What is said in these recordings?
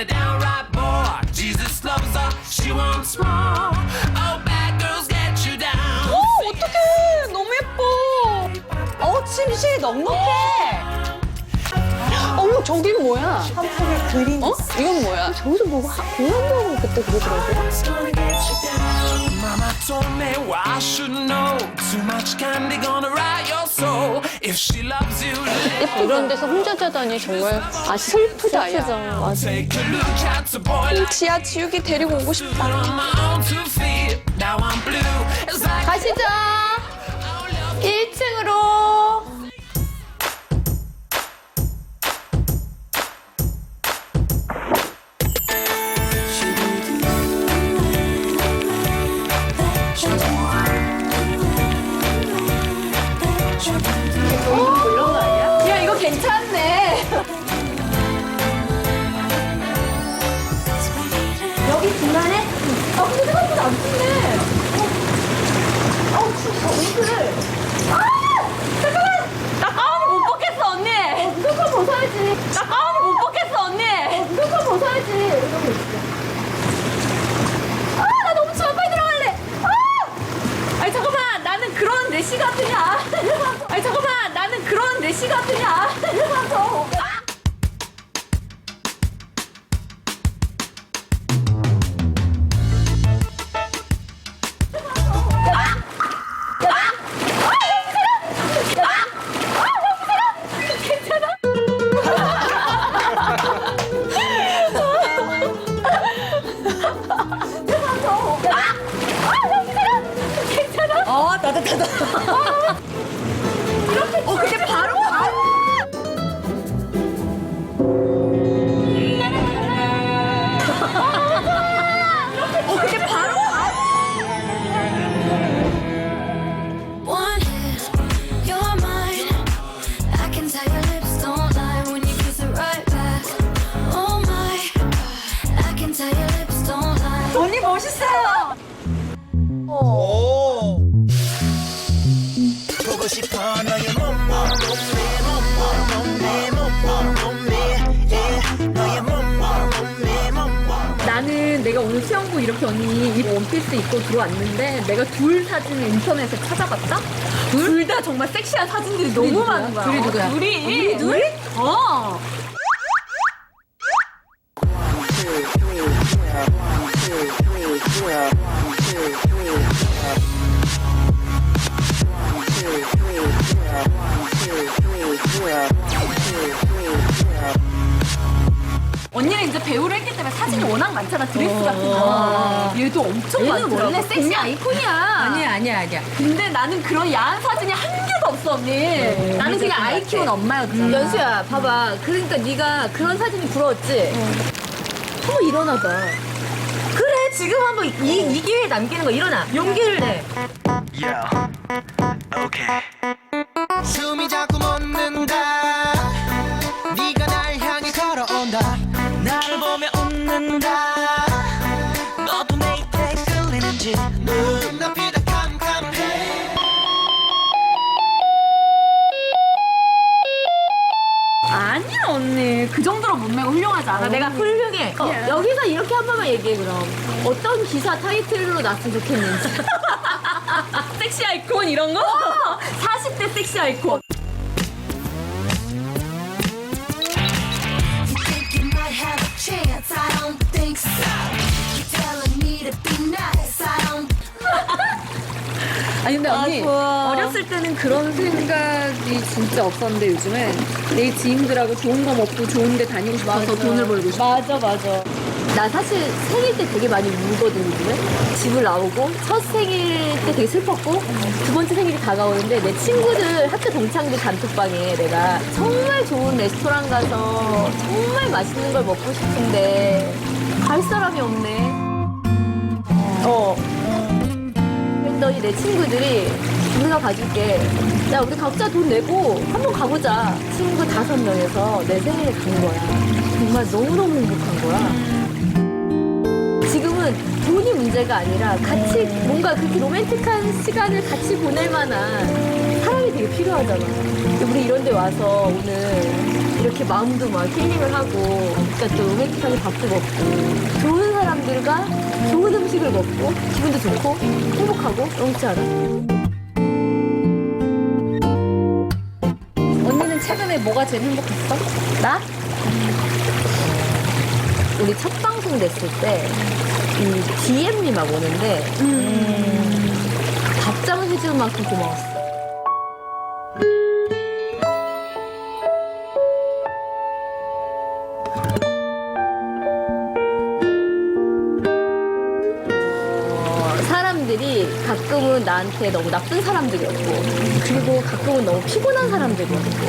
a downright bore. Jesus loves her, she wants more. Oh, bad girls get you down. 어떡해. 너무 예뻐. 어, 침실 넉넉해. 어머, 저긴 뭐야? 한쪽에 그림. 어? 이건 뭐야? 저기서 뭐가 하고 그때 그러더라고. Love's gonna get you down. Mama told me well, I should know. Too much candy gonna rot your soul. If she loves you, let 이런 데서 혼자 자다니 정말 아 슬프다 야. 맞아. take a look at the boy like 지하 지우개 데리고 오고 싶다. on my own two feet. Now I'm blue. It's like 가시죠. 1층으로. 그런 내 시간이야 이러면서 어 따뜻하다 이렇게 언니 이 원피스 입고 들어왔는데 내가 둘 사진을 인터넷에 찾아봤다? 둘 다 정말 섹시한 사진들이 너무 많은 거야. 둘이 누구야? 둘이. 둘이? 어. 같은 거. 얘도 엄청 얘는 많더라고. 원래 섹시. 아이콘이야 아니야 아니야 아니야. 근데 나는 그런 야한 사진이 한 개도 없어 언니. 나는 그냥 아이 키운 엄마였잖아. 연수야 봐봐 그러니까 네가 그런 사진이 부러웠지? 한번 일어나봐 그래 지금 한번 이, 이 기회에 남기는 거 일어나 용기를 내 Yeah Okay 그 정도로 몸매가 훌륭하지 않아. 내가 훌륭해 어, 여기서 이렇게 한 번만 얘기해 그럼 어떤 기사 타이틀로 났으면 좋겠는지 섹시 아이콘 이런 거? 40대 섹시 아이콘. 아니 근데 언니 좋아. 어렸을 때는 그런 생각이 진짜 없었는데 요즘엔 내 지인들하고 좋은 거 먹고 좋은 데 다니고 싶어서 돈을 벌고 싶어. 맞아 맞아 나 사실 생일 때 되게 많이 울거든, 요즘에. 집을 나오고, 첫 생일 때 되게 슬펐고, 두 번째 생일이 다가오는데, 내 친구들, 학교 동창들 단톡방에 내가 정말 좋은 레스토랑 가서 정말 맛있는 걸 먹고 싶은데, 갈 사람이 없네. 어. 그랬더니 내 친구들이, 우리가 가줄게. 야, 우리 각자 돈 내고 한번 가보자. 친구 다섯 명에서 내 생일에 간 거야. 정말 너무너무 행복한 거야. 지금은 돈이 문제가 아니라 같이 뭔가 그렇게 로맨틱한 시간을 같이 보낼 만한 사람이 되게 필요하잖아. 우리 이런 데 와서 오늘 이렇게 마음도 막 힐링을 하고, 진짜 또 로맨틱하게 밥도 먹고, 좋은 사람들과 좋은 음식을 먹고, 기분도 좋고, 행복하고, 너무지 않아? 언니는 최근에 뭐가 제일 행복했어? 나? 우리 첫 방송 냈을 때, 이 DM이 막 오는데, 답장을 해줄 만큼 고마웠어. 어, 가끔은 나한테 너무 나쁜 사람들이었고, 그리고 가끔은 너무 피곤한 사람들이었고,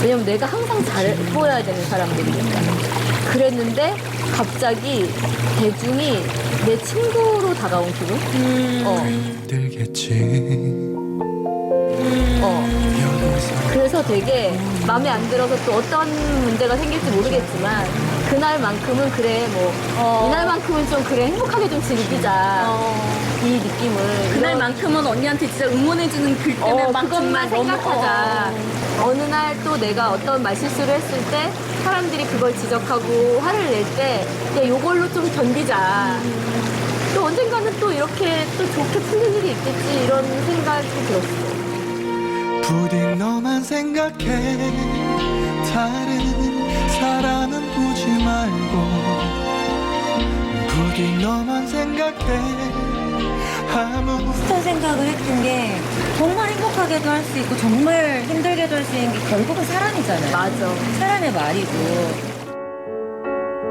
왜냐면 내가 항상 잘 보여야 되는 사람들이니까. 그랬는데, 갑자기 대중이 내 친구로 다가온 기분? 어, 들겠지 어. 그래서 되게 마음에 안 들어서 또 어떤 문제가 생길지 모르겠지만, 그날만큼은 그래, 뭐, 이날만큼은 좀 그래, 행복하게 좀 즐기자. 이 느낌을. 그날만큼은 언니한테 진짜 응원해주는 글 때문에 어, 막 그것만 생각하자. 어, 느 날 또 내가 어떤 말실수를 했을 때 사람들이 그걸 지적하고 화를 낼 때, 야, 요걸로 좀 견디자. 또 언젠가는 또 이렇게 또 좋게 풀릴 일이 있겠지. 이런 생각이 들었어. 부디 너만 생각해 다른 사람은 보지 말고 부디 너만 생각해 비슷한 생각을 했던 게 정말 행복하게도 할 수 있고 정말 힘들게도 할 수 있는 게 결국은 사람이잖아요. 맞아. 사람의 말이고.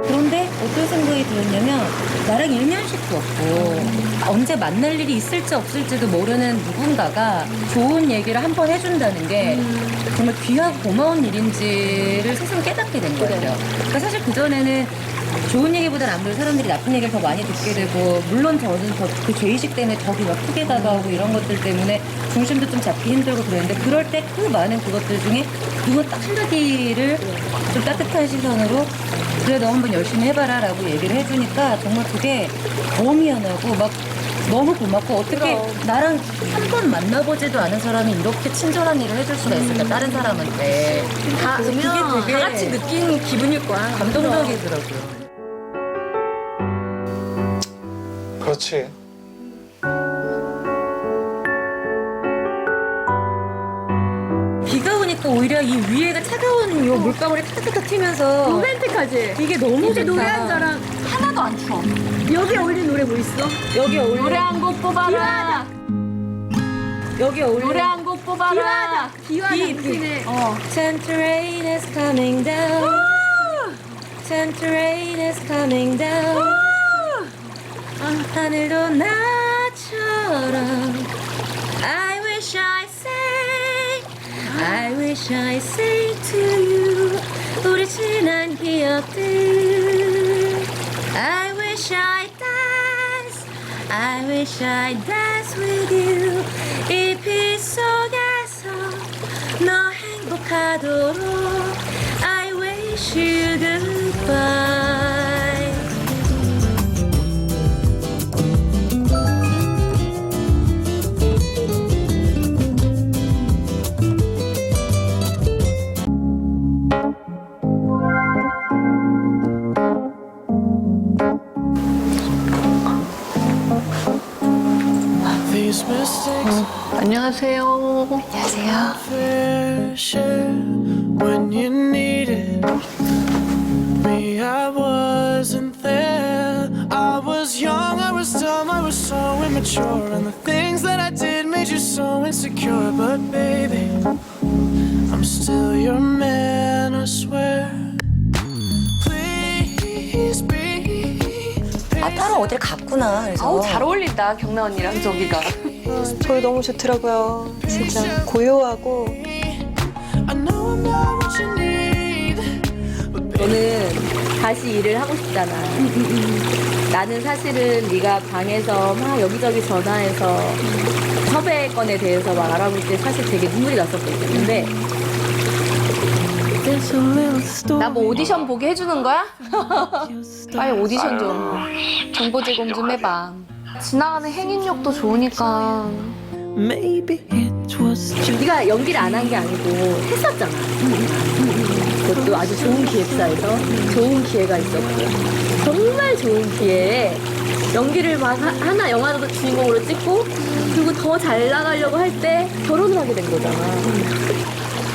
그런데 어떤 생각이 들었냐면 나랑 1년씩도 없고 언제 만날 일이 있을지 없을지도 모르는 누군가가 좋은 얘기를 한 번 해준다는 게 정말 귀하고 고마운 일인지를 스스로 깨닫게 된 거예요. 그러니까 사실 그전에는 좋은 얘기보다는 아무래도 사람들이 나쁜 얘기를 더 많이 듣게 되고 물론 저는 더 그 죄의식 때문에 더막 크게 다가오고 이런 것들 때문에 중심도 좀 잡기 힘들고 그랬는데 그럴 때 그 많은 그것들 중에 누구 딱 한마디를 좀 따뜻한 시선으로 그래 너 한번 열심히 해봐라 라고 얘기를 해주니까 정말 그게 더 미안하고 막 너무 고맙고 어떻게 나랑 한 번 만나보지도 않은 사람이 이렇게 친절한 일을 해줄 수가 있을까 다른 사람한테 다 그게 되게 다 같이 느낀 기분일 거야. 감동적이더라고요. 그렇지. 비가 오니까 오히려 이 위에가 차가운 요 물방울이 탁탁탁 튀면서 로맨틱하지? 이게 너무 좋다. 노래 한 자랑 하나도 안 추워. 여기 어울리는 노래 뭐 있어? 여기 어울려 노래 한 곡 뽑아라. 여기 어울려 노래 한 곡 뽑아라. 기와 비, 당신의 어. Santa rain is coming down. Santa rain is coming down. 하늘도 나처럼 I wish I say I wish I say to you 우리 지난 기억들 I wish I dance I wish I dance with you 이 빛 속에서 너 행복하도록 I wish you goodbye 안녕하세요. fair share when you needed me. I wasn't there. I was young, I was dumb, I was so immature, and the things that I did made you so insecure. But baby, I'm still your man, I swear. Please be 따로 어딜 갔구나. 그래서. 아우 잘 어울린다 경나 언니랑 저기가. 저희 너무 좋더라고요. 진짜 고요하고. 너는 다시 일을 하고 싶잖아. 나는 사실은 네가 방에서 막 여기저기 전화해서 섭외건에 대해서 막 알아볼 때 사실 되게 눈물이 났었거든. 근데. 나 뭐 오디션 보게 해주는 거야? 빨리 오디션 좀 정보 제공 좀 해봐. 지나가는 행인력도 좋으니까. Maybe it was just. 네가 연기를 안 한 게 아니고 했었잖아. 그것도 아주 좋은 기획사에서 좋은 기회가 있었고 정말 좋은 기회에 연기를 막 하- 하나 영화도 주인공으로 찍고 그리고 더 잘 나가려고 할 때 결혼을 하게 된 거잖아.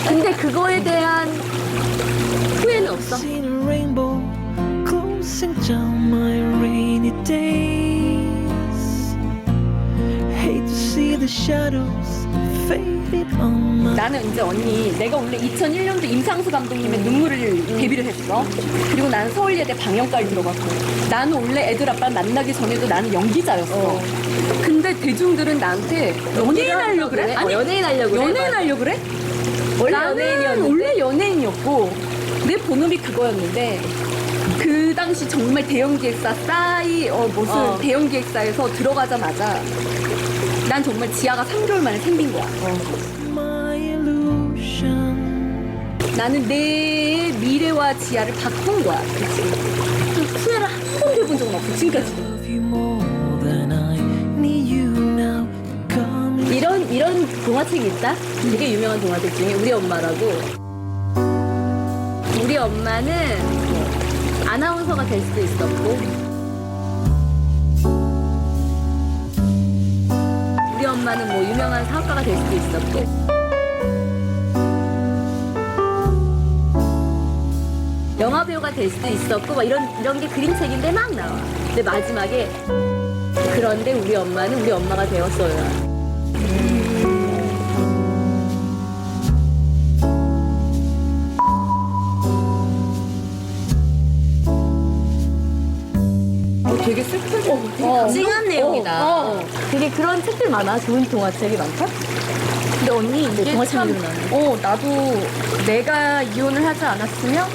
근데 그거에 대한 후회는 없어. Seen a rainbow closing down my rainy days. 나는 이제 언니 내가 원래 2001년도 임상수 감독님의 눈물을 데뷔를 했어 그리고 나는 서울예대 방영과를 들어갔고 나는 원래 애들 아빠를 만나기 전에도 나는 연기자였어 근데 대중들은 나한테 연예인 하려고 그래? 어, 연예인 하려고 그래? 연예인 하려고 그래? 원래 나는 연예인이었는데? 원래 연예인이었고 내 본업이 그거였는데 그 당시 정말 대형 기획사 싸이 어 무슨 어. 대형 기획사에서 들어가자마자 난 정말 지아가 3개월 만에 생긴 거야 illusion. 나는 내 미래와 지아를 바꾼 거야. 그치? 그 후회를 한 번도 해본 적은 없어, 지금까지. Love you more than I need you now. Coming. 이런, 이런 동화책이 있다? 되게 유명한 동화책 중에 우리 엄마라고. 우리 엄마는 뭐 아나운서가 될 수도 있었고, 우리 엄마는 뭐 유명한 사업가가 될 수도 있었고, 영화 배우가 될 수도 있었고 막 이런 이런 게 그림책인데 막 나와. 근데 마지막에 그런데 우리 엄마는 우리 엄마가 되었어요. 되게 찡한 내용이다. 어, 어. 되게 그런 책들 많아. 좋은 동화책이 많다. 근데 언니 이게 동화책 참, 이름 나네. 어 나도 내가 이혼을 하지 않았으면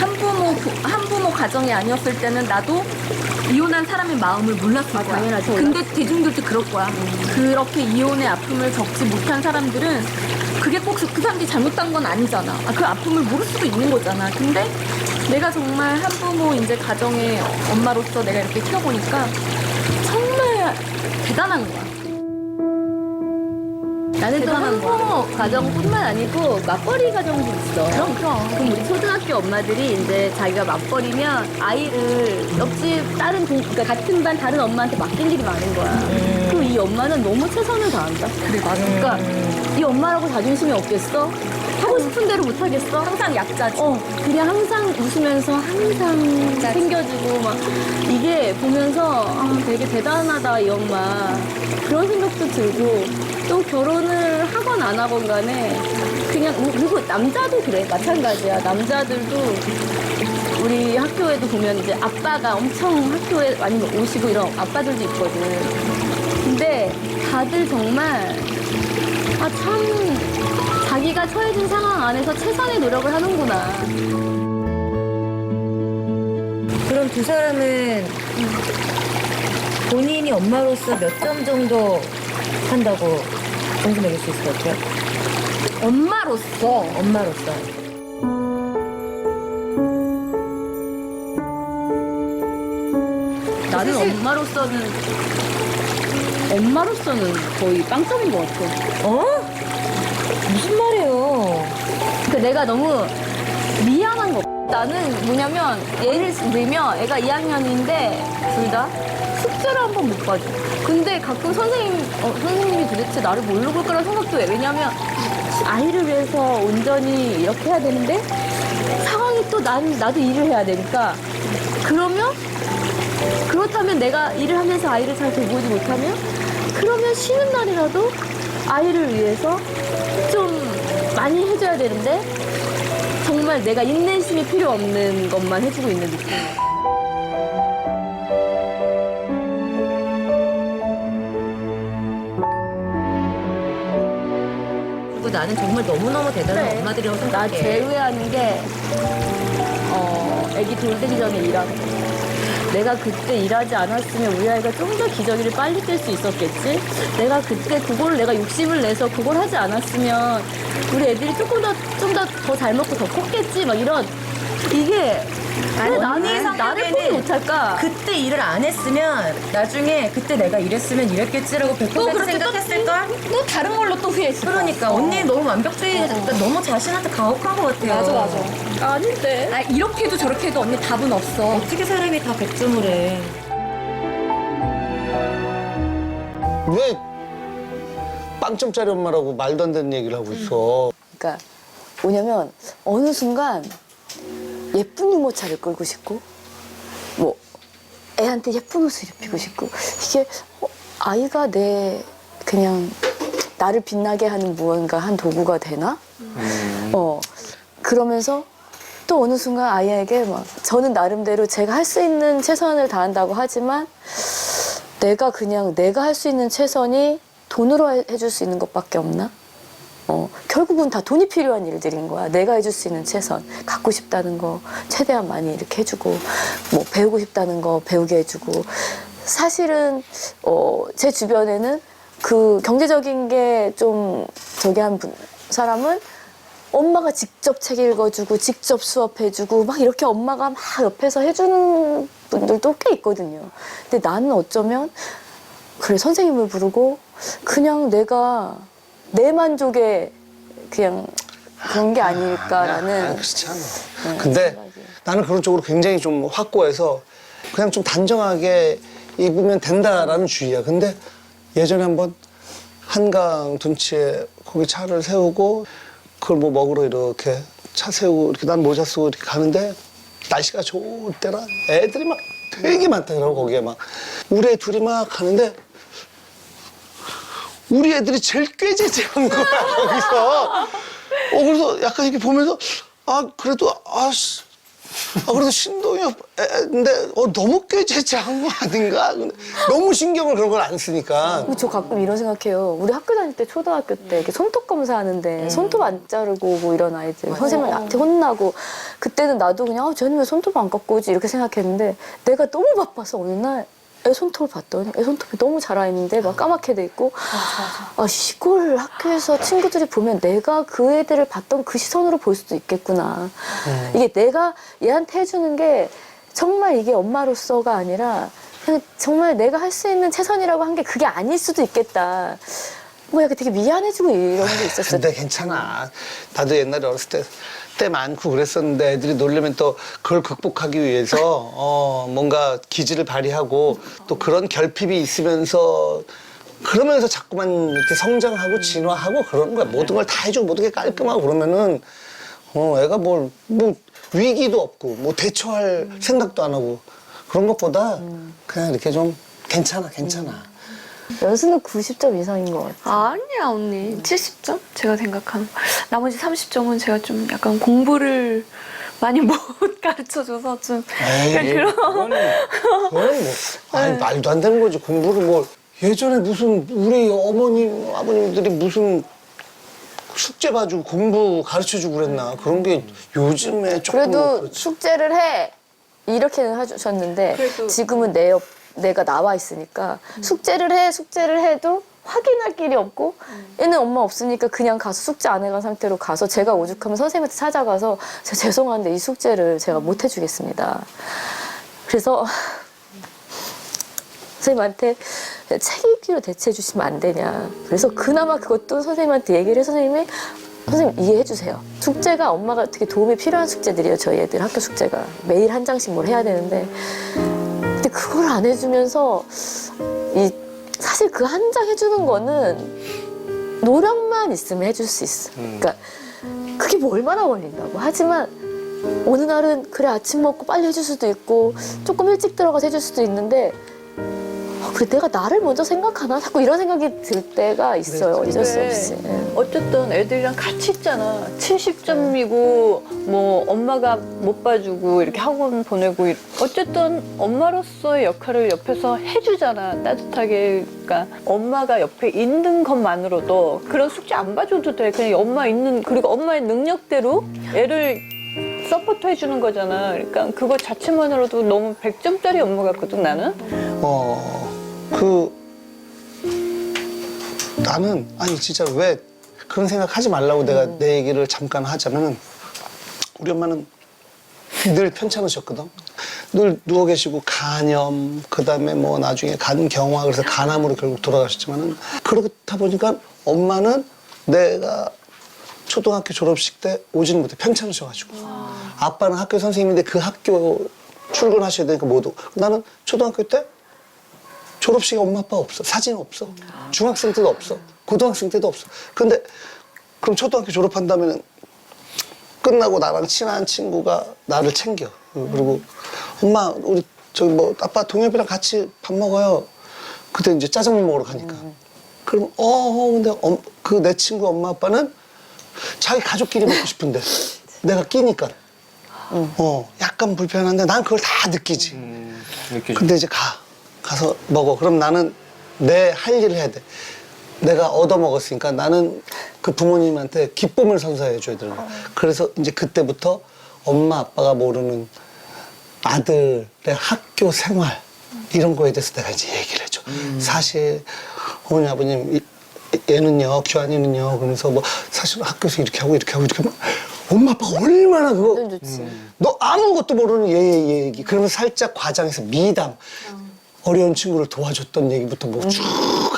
한부모 부- 한부모 가정이 아니었을 때는 나도 이혼한 사람의 마음을 몰랐을 거야. 당연하지. 근데 대중들도 그럴 거야. 그렇게 이혼의 아픔을 겪지 못한 사람들은 그게 꼭 그 사람들이 잘못한 건 아니잖아. 아, 그 아픔을 모를 수도 있는 거잖아. 근데 내가 정말 한부모 이제 가정의 엄마로서 내가 이렇게 키워보니까 정말 대단한 거야. 나는 또 대단한. 한부모 가정뿐만 아니고 맞벌이 가정도 있어. 그럼 그럼. 그럼 우리 초등학교 엄마들이 이제 자기가 맞벌이면 아이를 옆집 다른 동, 그러니까 같은 반 다른 엄마한테 맡긴 일이 많은 거야. 그럼 이 엄마는 너무 최선을 다한다. 그래 맞아. 그러니까 이 엄마라고 자존심이 없겠어? 하고 싶은 대로 못 하겠어? 항상 약자지. 어, 그냥 항상 웃으면서 항상 챙겨주고 막 이게 보면서 아, 되게 대단하다 이 엄마 그런 생각도 들고 또 결혼을 하건 안 하건 간에 그냥 뭐, 그리고 남자도 그래 마찬가지야 남자들도 우리 학교에도 보면 이제 아빠가 엄청 학교에 많이 오시고 이런 아빠들도 있거든 근데 다들 정말 아 참 자기가 처해진 상황 안에서 최선의 노력을 하는구나 그럼 두 사람은 본인이 엄마로서 몇 점 정도 한다고 점수 매길 수 있을 것 같아요? 엄마로서 엄마로서. 나는 엄마로서는 엄마로서는 거의 빵점인 것 같아. 어? 무슨 말이에요? 그 내가 너무 미안한 거. 나는 뭐냐면 예를 들면 애가 2학년인데 둘 다 숙제를 한 번 못 봐줘. 근데 가끔 선생님 어, 선생님이 도대체 나를 뭘로 볼 거라 생각도 해. 왜냐면 아이를 위해서 온전히 이렇게 해야 되는데 상황이 또 난 나도 일을 해야 되니까 그러면 그렇다면 내가 일을 하면서 아이를 잘 돌보지 못하면 그러면 쉬는 날이라도 아이를 위해서 좀 많이 해줘야 되는데 정말 내가 인내심이 필요 없는 것만 해주고 있는 느낌. 그리고 나는 정말 너무너무 대단한 그래. 엄마들이라고 생각해. 나 제외하는 게 어, 애기 돌되기 전에 일하고. 내가 그때 일하지 않았으면 우리 아이가 좀 더 기저귀를 빨리 뗄 수 있었겠지? 내가 그때 그걸 내가 욕심을 내서 그걸 하지 않았으면 우리 애들이 조금 더, 좀 더 더 잘 먹고 더 컸겠지? 막 이런. 이게, 왜 나는, 나를 포기 못할까? 그 때 일을 안 했으면 나중에 그때 내가 이랬으면 이랬겠지라고 백번까지 생각했을걸? 또 다른 걸로 또 후회했어. 그러니까 언니 너무 완벽주의 너무 자신한테 가혹한 것 같아요. 맞아, 맞아. 아닌데. 아, 이렇게 해도 저렇게 해도 언니 답은 없어. 어떻게 사람이 다 100점을 해. 왜 빵점짜리 엄마라고 말도 안 되는 얘기를 하고 있어? 그러니까 뭐냐면 어느 순간 예쁜 유모차를 끌고 싶고 뭐 애한테 예쁜 옷을 입히고 싶고 이게 어, 아이가 내 그냥 나를 빛나게 하는 무언가 한 도구가 되나? 어 그러면서 또 어느 순간 아이에게 막 저는 나름대로 제가 할 수 있는 최선을 다한다고 하지만 내가 그냥 내가 할 수 있는 최선이 돈으로 해- 해줄 수 있는 것밖에 없나? 어, 결국은 다 돈이 필요한 일들인 거야. 내가 해줄 수 있는 최선. 갖고 싶다는 거 최대한 많이 이렇게 해주고, 뭐 배우고 싶다는 거 배우게 해주고. 사실은, 어, 제 주변에는 그 경제적인 게 좀 저기 한 분, 사람은 엄마가 직접 책 읽어주고, 직접 수업해주고, 막 이렇게 엄마가 막 옆에서 해주는 분들도 꽤 있거든요. 근데 나는 어쩌면, 그래, 선생님을 부르고, 그냥 내가 내 만족에 그냥 그런 게 아, 아닐까라는 그렇지 않아. 네, 근데. 나는 그런 쪽으로 굉장히 좀 확고해서 그냥 좀 단정하게 입으면 된다라는 주의야. 근데 예전에 한번 한강 둔치에 거기 차를 세우고 그걸 뭐 먹으러 이렇게 차 세우고 이렇게 난 모자 쓰고 이렇게 가는데 날씨가 좋을 때라 애들이 막 되게 많더라고 거기에 막 우리 애 둘이 막 가는데 우리 애들이 제일 꾀재재한 거야 거기서. 어 그래서 약간 이렇게 보면서 아 그래도 아씨. 아 그래도 신동이 근데 어 너무 꾀재재한 거 아닌가? 근데 너무 신경을 그런 걸 안 쓰니까. 근데 저 가끔 이런 생각해요. 우리 학교 다닐 때 초등학교 때 이렇게 손톱 검사하는데 손톱 안 자르고 오고 이런 아이들 선생님한테 혼나고 그때는 나도 그냥 아, 쟤는 왜 손톱 안 깎고 오지? 이렇게 생각했는데 내가 너무 바빠서 어느 날 애 손톱을 봤더니 애 손톱이 너무 자라 있는데 막 까맣게 돼 있고. 아 이걸 학교에서 친구들이 보면 내가 그 애들을 봤던 그 시선으로 볼 수도 있겠구나. 이게 내가 얘한테 해주는 게 정말 이게 엄마로서가 아니라 그냥 정말 내가 할 수 있는 최선이라고 한 게 그게 아닐 수도 있겠다. 뭐 약간 되게 미안해지고 이런 게 있었어요. 근데 괜찮아. 나도 옛날에 어렸을 때 때 많고 그랬었는데 애들이 놀려면 또 그걸 극복하기 위해서 어 뭔가 기질을 발휘하고 또 그런 결핍이 있으면서 그러면서 자꾸만 이렇게 성장하고 진화하고 그러는 거야. 모든 걸 다 해주고 모든 게 깔끔하고 그러면은 어 애가 뭘 뭐 위기도 없고 뭐 대처할 생각도 안 하고 그런 것보다 그냥 이렇게 좀 괜찮아 괜찮아 연수는 90점 이상인 것 같아 아니야 언니 70점? 제가 생각하는 나머지 30점은 제가 좀 약간 공부를 많이 못 가르쳐줘서 좀 에이, 그런 그거는, 그거는 뭐, 아니, 말도 안 되는 거지. 공부를 뭐, 예전에 무슨, 우리 어머님, 아버님들이 무슨 숙제 봐주고 공부 가르쳐 주고 그랬나. 그런 게 요즘에 조금. 그래도 그렇지. 숙제를 해 이렇게는 해주셨는데 지금은 내 옆, 내가 나와 있으니까 숙제를 해 숙제를 해도 확인할 길이 없고 얘는 엄마 없으니까 그냥 가서 숙제 안 해간 상태로 가서 제가 오죽하면 선생님한테 찾아가서 저 죄송한데 이 숙제를 제가 못 해주겠습니다. 그래서 선생님한테 책 읽기로 대체해 주시면 안 되냐. 그래서 그나마 그것도 선생님한테 얘기를 해서 선생님이 선생님 이해해 주세요. 숙제가 엄마가 되게 도움이 필요한 숙제들이에요. 저희 애들 학교 숙제가 매일 한 장씩 뭘 해야 되는데 근데 그걸 안 해주면서 이 사실 그 한 장 해주는 거는 노력만 있으면 해줄 수 있어. 그러니까 그게 뭐 얼마나 걸린다고. 하지만 어느 날은 그래 아침 먹고 빨리 해줄 수도 있고 조금 일찍 들어가서 해줄 수도 있는데 아, 그 내가 나를 먼저 생각하나 자꾸 이런 생각이 들 때가 있어요. 어쩔 수 근데 없이. 예. 어쨌든 애들이랑 같이 있잖아. 70점이고 뭐 엄마가 못 봐주고 이렇게 학원 보내고 이- 어쨌든 엄마로서의 역할을 옆에서 해주잖아. 따뜻하게. 그러니까 엄마가 옆에 있는 것만으로도 그런 숙제 안 봐줘도 돼. 그냥 엄마 있는 그리고 엄마의 능력대로 애를 서포트 해주는 거잖아. 그러니까 그거 자체만으로도 너무 100점짜리 엄마 같거든 나는. 어, 그, 나는, 아니, 진짜 왜 그런 생각 하지 말라고 내가 내 얘기를 잠깐 하자면은, 우리 엄마는 늘 편찮으셨거든. 늘 누워 계시고 간염, 그 다음에 뭐 나중에 간 경화, 그래서 간암으로 결국 돌아가셨지만은, 그렇다 보니까 엄마는 내가 초등학교 졸업식 때 오지는 못해 편찮으셔가지고 아빠는 학교 선생님인데 그 학교 출근하셔야 되니까 못 오고 나는 초등학교 때 졸업식에 엄마 아빠 없어. 사진 없어. 중학생 때도 없어. 고등학생 때도 없어. 근데 그럼 초등학교 졸업한다면은 끝나고 나랑 친한 친구가 나를 챙겨. 그리고 엄마 우리 저기 뭐 아빠 동엽이랑 같이 밥 먹어요. 그때 이제 짜장면 먹으러 가니까. 그럼 어, 어 근데 그 내 친구 엄마 아빠는 자기 가족끼리 먹고 싶은데. 내가 끼니까. 어 약간 불편한데 난 그걸 다 느끼지. 이렇게 근데 이제 가 가서 먹어. 그럼 나는 내 할 일을 해야 돼. 내가 얻어 먹었으니까 나는 그 부모님한테 기쁨을 선사해 줘야 되는 거야. 그래서 이제 그때부터 엄마 아빠가 모르는 아들의 학교 생활 이런 거에 대해서 내가 이제 얘기를 해줘. 사실 어머니 아버님 이- 얘는요 규환이는요 그러면서 뭐 사실 학교에서 이렇게 하고 이렇게 하고 이렇게 하면 엄마 아빠가 얼마나 그거 좋지. 너 아무것도 모르는 얘, 얘 얘기. 그러면 살짝 과장해서 미담. 어려운 친구를 도와줬던 얘기부터 뭐쭉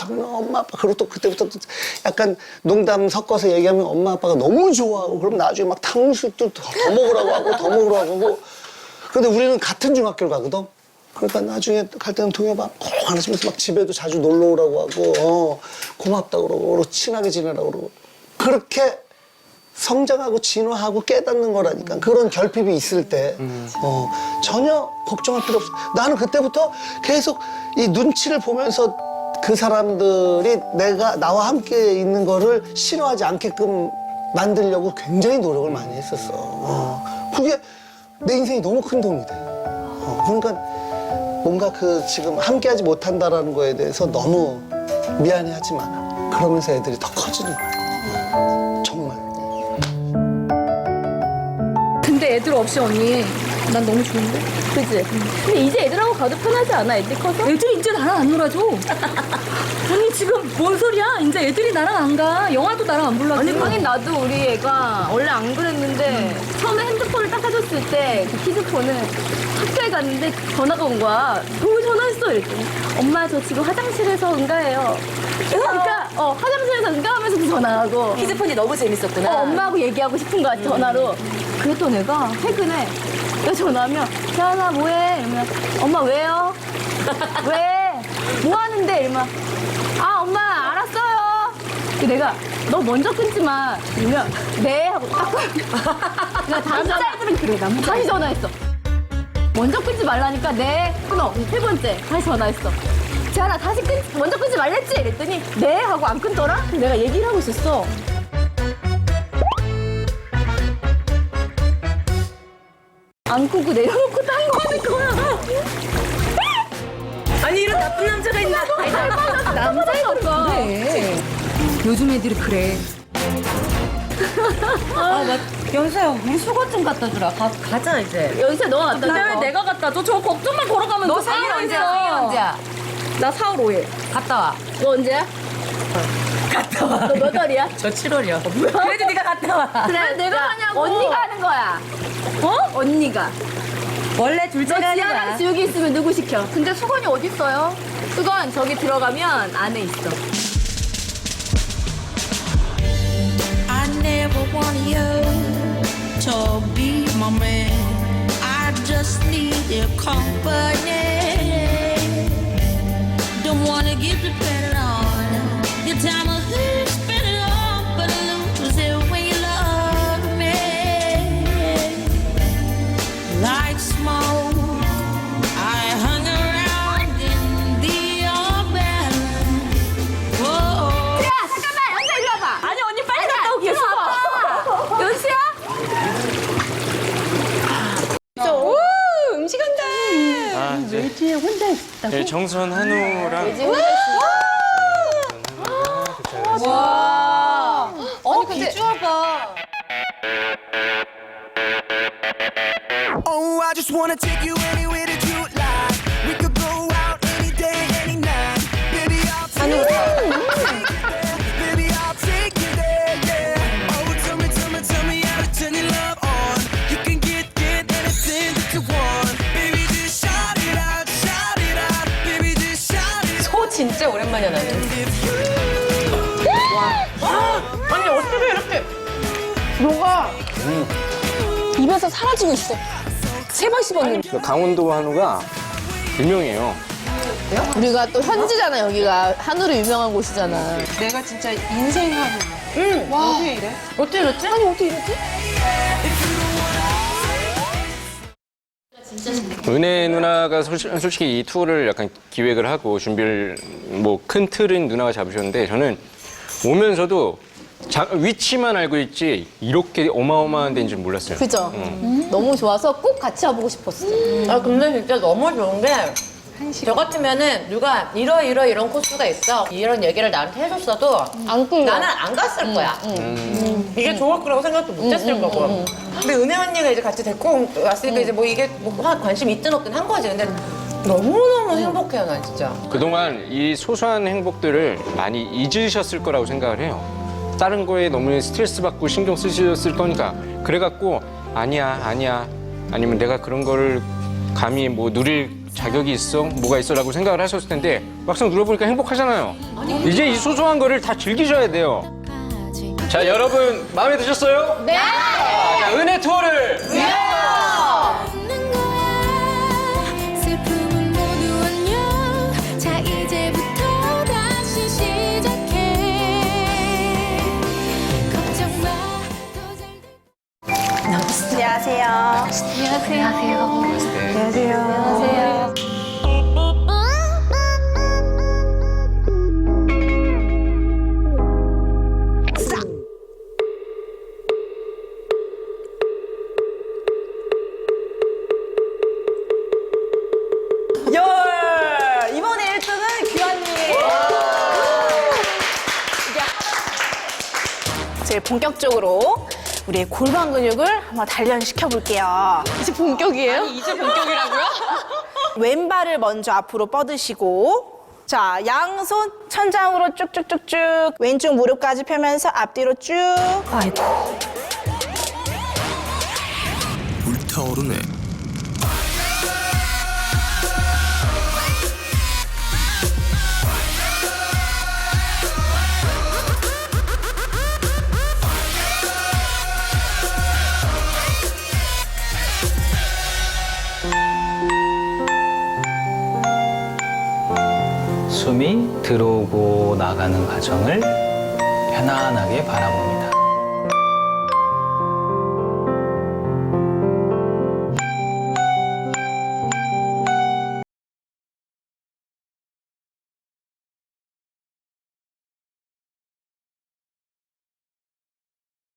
하면 엄마 아빠. 그리고 또 그때부터 또 약간 농담 섞어서 얘기하면 엄마 아빠가 너무 좋아하고 그럼 나중에 막 탕수육도 더, 더 먹으라고 하고 더 먹으라고 하고. 근데 우리는 같은 중학교를 가거든. 그러니까 나중에 갈 때는 동엽아 콩 안아주면서 막 집에도 자주 놀러 오라고 하고 어, 고맙다 그러고 친하게 지내라고 그러고. 그렇게 성장하고 진화하고 깨닫는 거라니까. 그런 결핍이 있을 때 어, 전혀 걱정할 필요 없어. 나는 그때부터 계속 이 눈치를 보면서 그 사람들이 내가 나와 함께 있는 거를 싫어하지 않게끔 만들려고 굉장히 노력을 많이 했었어. 어, 그게 내 인생에 너무 큰 도움이 돼. 어, 그러니까 뭔가 그 지금 함께하지 못한다라는 거에 대해서 너무 미안해하지 마 그러면서 애들이 더 커지는 거야 애들 없이 언니 난 너무 좋은데? 그지? 근데 이제 애들하고 가도 편하지 않아? 애들 커서? 애들이 이제 나랑 안 놀아줘 언니 지금 뭔 소리야 이제 애들이 나랑 안 가 영화도 나랑 안 불러줘 아니 하긴 나도 우리 애가 원래 안 그랬는데 처음에 핸드폰을 딱 사줬을 때그 키즈폰을 학교에 갔는데 전화가 온 거야 왜 전화했어? 이랬더니 엄마 저 지금 화장실에서 응가해요 그러니까 어 화장실에서 응가하면서도 전화하고 키즈폰이 너무 재밌었구나. 어, 엄마하고 얘기하고 싶은 거야 전화로 그랬던 애가 최근에 내가 전화하면 태연아 뭐해? 이러면 엄마 왜요? 왜? 뭐 하는데? 이러면 아 엄마 알았어요 그 내가 너 먼저 끊지 마 이러면 네 하고 딱 그냥 다음 남자애들은 그래 남자 다시 전화했어 먼저 끊지 말라니까 네 끊어 세 번째 다시 전화했어 재환아 다시 끊 먼저 끊지 말랬지? 이랬더니 네 하고 안 끊더라 내가 얘기를 하고 있었어 안 끄고 내려놓고 딴 거 하는 거야. 아니 이런 나쁜 남자가 있나? 남자애가 그래 요즘 애들이 그래 아, 맞. 영수야, 우리 수건 좀 갖다 주라. 가, 가자 이제. 연세 너 갖다 나 줘. 내가 갖다 줘. 저 걱정만 걸어가면 너너 생일 언제야? 생일 언제야? 나 4월 5일. 갔다 와. 너 언제야? 갔다 와. 너몇 월이야? 저 7월이야. 그래도 네가 갔다 와. 그래 내가 야, 하냐고. 언니가 하는 거야. 어? 언니가. 원래 너 둘째가 하는 지아랑 거야. 지욱이 있으면 누구 시켜? 근데 수건이 어디 있어요? 수건 저기 들어가면 안에 있어. I never wanted you to be my man. I just need your company. Don't wanna get dependent on your time 있다고? 네, 정선 한우랑 어, 비주얼 봐. Oh, I just wanna take you anywhere 입에서 사라지고 있어. 세 번 씹었는데. 그 강원도 한우가 유명해요. 우리가 또 현지잖아 여기가 한우로 유명한 곳이잖아. 내가 진짜 인생 한우. 응. 와. 어떻게 이래? 어떻게 이랬지? 아니 어떻게 이랬지? 은혜 누나가 솔- 솔직히 이 투어를 약간 기획을 하고 준비를 뭐 큰 틀은 누나가 잡으셨는데 저는 오면서도 자- 위치만 알고 있지 이렇게 어마어마한 데인 줄 몰랐어요. 그죠? 너무 좋아서 꼭 같이 와보고 싶었어. 아 근데 진짜 너무 좋은 게. 저 같으면은 누가 이러 이러 이런 코스가 있어 이런 얘기를 나한테 해줬어도 안 끌려. 나는 안 갔을 거야. 이게 좋을 거라고 생각도 못 했을 거고. 근데 은혜 언니가 이제 같이 데리고 왔으니까 이제 뭐 이게 뭐 관심 있든 없든 한 거지. 근데 너무 너무 행복해요, 난 진짜. 그동안 이 소소한 행복들을 많이 잊으셨을 거라고 생각을 해요. 다른 거에 너무 스트레스 받고 신경 쓰셨을 거니까. 그래갖고 아니야, 아니야. 아니면 내가 그런 거를 감히 뭐 누릴 자격이 있어? 뭐가 있어라고 생각을 하셨을 텐데 막상 누려보니까 행복하잖아요. 이제 이 소소한 거를 다 즐기셔야 돼요. 자, 여러분 마음에 드셨어요? 네. 자, 은혜 투어를 없 열! 이번에 1등은 규환님. 이제 본격적으로 우리의 골반 근육을 한번 단련시켜 볼게요. 이제 본격이에요? 이제 본격이라고요? 왼발을 먼저 앞으로 뻗으시고 자, 양손 천장으로 쭉쭉쭉쭉 왼쪽 무릎까지 펴면서 앞뒤로 쭉. 아이고. 숨이 들어오고 나가는 과정을 편안하게 바라보는